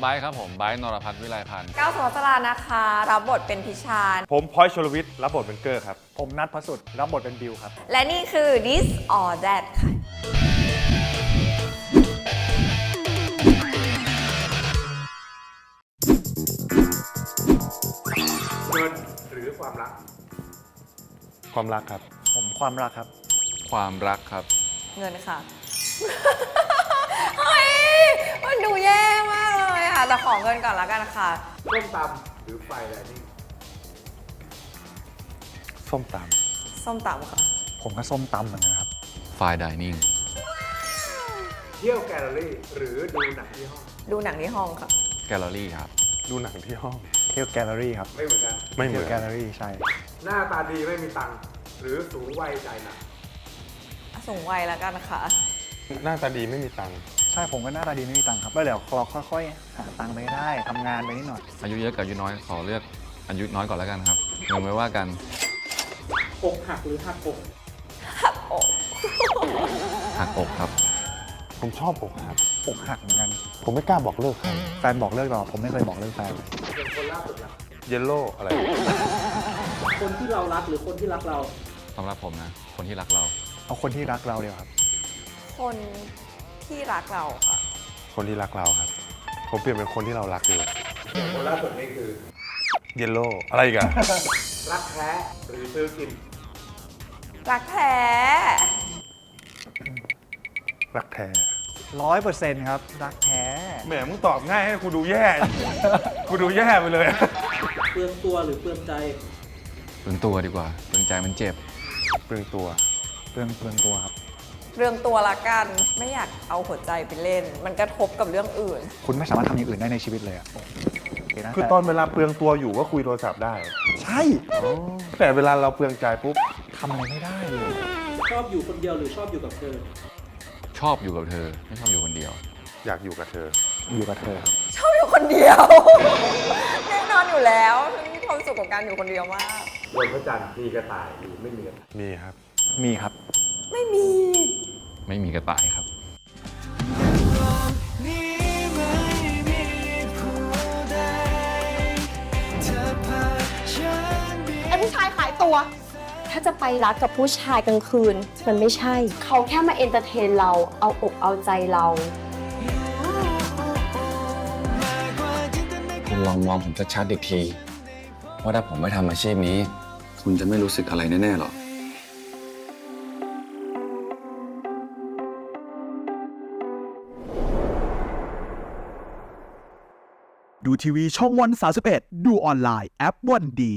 ไบร์ทครับผมไบร์ทนรพัฒน์วิไลพันธ์ก้าวสุวัสรานะคะ รับบทเป็นพิชาน ผมพลอยชลวิทย์รับบทเป็นเกอร์ครับ ผมนัทพระสุดรับบทเป็นบิวครับ และนี่คือ this or that ค่ะ เงินหรือความรัก ความรักครับ ผมความรักครับ ความรักครับ เงินค่ะ เฮ้ย มันดู ขอเงินก่อนละกันค่ะ ส้มตำหรือไฟแลนดิ้งส้มตส้มตำค่ะผมก็ส้มตำเหมือนกันครับไฟดิเนิ่งเที่ยวแกลเลอรี่หรือดูหนังที่ห้องดูหนังที่ห้องค่ะแกลเลอรี่ครับำดูหนังที่ห้อง เที่ยวแกลเลอรี่ครับไม่เหมือนกัน ไม่เหมืเที่ยอวนแกลเลอรี่ใช่ หน้าตาดีไม่มีตังค์หรือสูงวัยใจหนัก สูงวัยแล้วกันค่ะ หน้าตาดีไม่มีตังค์ใช่ผมก็หน้าตาดีไม่มีตังค์ครับแล้วเดี๋ยวเราค่อยๆหาตังค์ไปได้ทำงานไปนิดหน่อย อายุเยอะกับอายุน้อยขอเลือกอายุน้อยก่อนแล้วกันครับเงินไว้ว่ากันอกหักหรือหักอก หักอกหักอกครับ ผมชอบอกหักอกหักเหมือนกัน ผมไม่กล้าบอกเลิกใครแฟนบอกเลิกเราผมไม่เคยบอกเลิกแฟนเลยเป็นคนล่าสุดละเยลโล่อะไร คนที่เรารักหรือคนที่รักเรา สำหรับผมนะ คนที่รักเรา เอาคนที่รักเราเดียวครับ คน ที่รักเราค่ะ คนที่รักเราครับ ผมเปลี่ยนเป็นคนที่เรารักดีกว่าคนล่าสุดนี่คือเยลโล่อะไรอีกัน รักแท้หรือซื้อกิน รักแท้ รักแท้ร้อยเปอร์เซ็นต์ครับ รักแท้ แหมมึงตอบง่ายให้กูดูแย่ กูดูแย่ไปเลย เปลืองตัวหรือเปลืองใจ เปลืองตัวดีกว่าเปลืองใจมันเจ็บ เปลืองตัว เปลืองเปลืองตัวครับ เรื่องตัวละกัน ไม่อยากเอาหัวใจไปเล่น มันกระทบกับเรื่องอื่น คุณไม่สามารถทำอย่างอื่นได้ในชีวิตเลยอะโอเคนะคือแต่ตอนเวลาเปลืองตัวอยู่ก็คุยโทรศัพท์ได้ ใช่แต่เวลาเราเปลืองใจปุ๊บทำอะไรไม่ได้เลย ชอบอยู่คนเดียวหรือชอบอยู่กับเธอ ชอบอยู่กับเธอ ไม่ชอบอยู่คนเดียว อยากอยู่กับเธอ อยู่กับเธอครับชอบอยู่คนเดียว แน่นอนอยู่แล้วมีความสุขกับการอยู่คนเดียวมาก บนพระจันทร์มีกระต่ายหรือไม่มีกระต่ายมีครับ มีครับ ไม่มี ไม่มีกระต่ายครับไอ้ผู้ชายขายตัว ถ้าจะไปรักกับผู้ชายกลางคืน มันไม่ใช่ เขาแค่มาเอนเตอร์เทนเราเอาอกเอาใจเรา คุณลองมองผมชัดๆอีกที ว่าถ้าผมไม่ทำอาชีพนี้ คุณจะไม่รู้สึกอะไรแน่ๆหรอก ดูทีวีช่องวัน 31 ดูออนไลน์แอปวันดี